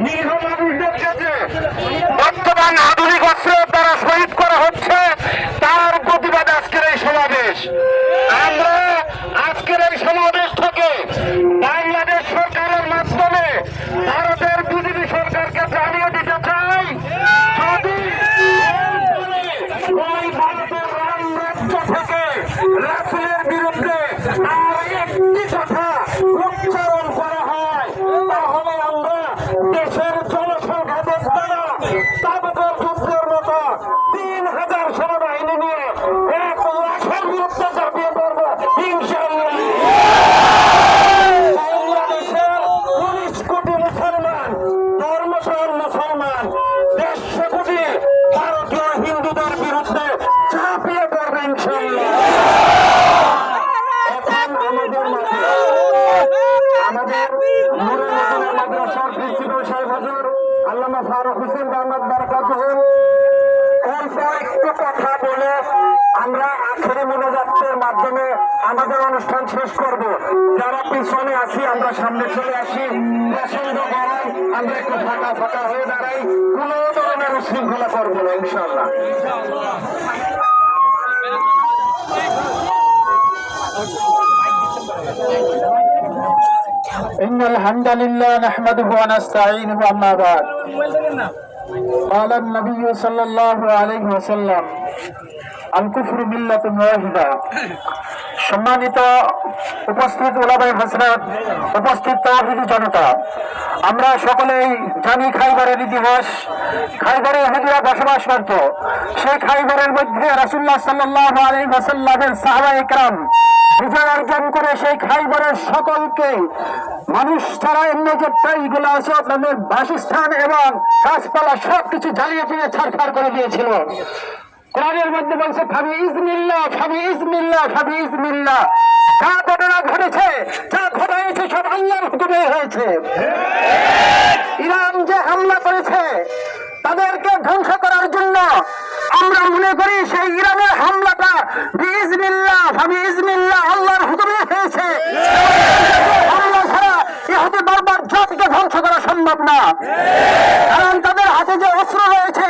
নির্মলা বছর সূর্যের মতো তিন হাজার সেনাবাহিনী নিয়ে এক লাখের বিরুদ্ধে চাপিয়ে পড়ব ইনশাল্লাহ বাংলাদেশের উনিশ কোটি মুসলমান ধর্মশাল মুসলমান, দেড়শো কোটি ভারতীয় হিন্দুদের বিরুদ্ধে চাপিয়ে পড়বে ইনশাল্লাহ আমাদের মুরাদ মাদ্রাসার প্রিন্সিপাল সাহেব হজুর আল্লামা ফারুক হোসেন বাংলা রাখব অল্প একটু কথা বলে আমরা আখেরি মোনাজাতের মাধ্যমে আমাদের অনুষ্ঠান শেষ করব। যারা পিছনে আসি আমরা সামনে চলে আসি। প্রচণ্ড গরম قال النبي صلى الله عليه وسلم الكفر ملة واحدة সম্মানিত উপস্থিত ওলাবাই হসরত উপস্থিত তহবিলি জনতা, আমরা সকলেই জানি খাইবারের ইতিহাস, খাইবারে ইহুদিরা বসবাস করত। সেই খাইবারের মধ্যে রাসুল্লাহ সাল্লাহ আলী ওয়াসাল্লামের সাহাবা একরাম বিজয় অর্জন করে সেই খাইবারের সকলকে, মানুষ ছাড়া অন্য যে প্রাণীগুলো আছে তাদের বাসস্থান এবং গাছপালা সবকিছু জ্বালিয়ে দিয়ে ছাড়খাড় করে দিয়েছিল। কোরআনের মধ্যে বলছে, ফাবি ইজমিল্লা ফাবি ইজমিল্লা ফাবি ইজমিল্লা যা ঘটনা ঘটেছে, যা ঘটেছে সব আল্লাহর হুকুমে হয়েছে। ইরান যে হামলা করেছে, তাদেরকে ধ্বংস করার জন্য আমরা মনে করি সেই ইরানের হামলাটা বিজমিল্লা ফাবি ইজমিল্লা আল্লাহর হুকুমে হয়েছে। হামলা ছাড়া ইহুদি বারবার জাতিকে ধ্বংস করা সম্ভব না। কারণ তাদের হাতে যে অস্ত্র রয়েছে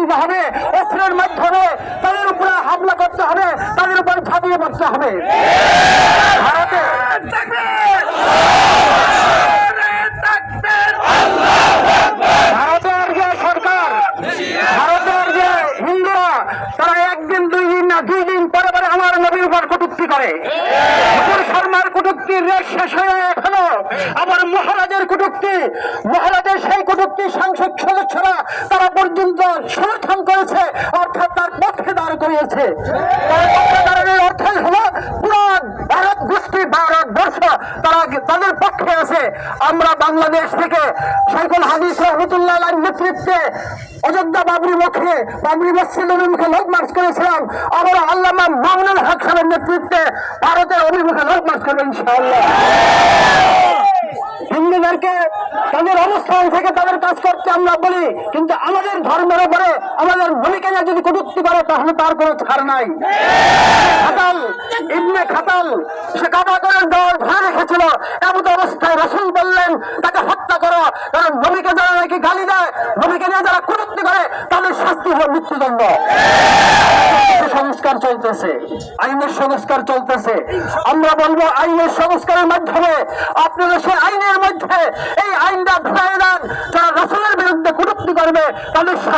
নিতে হবে, অস্ত্রের মাধ্যমে তাদের উপরে হামলা করতে হবে, তাদের উপর ঝাঁপিয়ে পড়তে হবে। ভারতে ভারতের যে একদিন, দুই দিন দুই দিন পরে পরে আমার উপর করে। শেষ হয়ে হলো আবার মহারাজের কটুক্তি, মহারাজের সেই সাংসদ সদস্যরা তারা পর্যন্ত সমর্থন করেছে, অর্থাৎ তার পক্ষে দাঁড় করিয়েছে। অর্থই হলো ভারত গোষ্ঠী ভারত বর্ষ তারা তাদের পক্ষে আছে। আমরা বাংলাদেশ থেকে সাইকুল হাদিস রহমতুল্লাহ নেতৃত্বে অযোধ্যা বাবরি মুখে বাবরি মসজিদের মুখে লোক মার্চ করেছিলাম। আবার আল্লামা মামুনুল হক নেতৃত্বে ভারতের অভিমুখে লোক মার্চ করবেন ইনশাআল্লাহ। হিন্দুদেরকে তাদের অবস্থান থেকে তাদের কাজ করতে আমরা বলি কিন্তু আমাদের ধর্মের উপরে আমাদের ভূমিকা যদি কটুক্তি করে তাহলে তার কোনো ছাড় নাই। আইনের সংস্কার চলতেছে। আমরা বলব, আইনের সংস্কারের মাধ্যমে আপনারা সেই আইনের মধ্যে এই আইনটা ধরে দেন যারা রসুলের বিরুদ্ধে কটুক্তি করবে, তাদের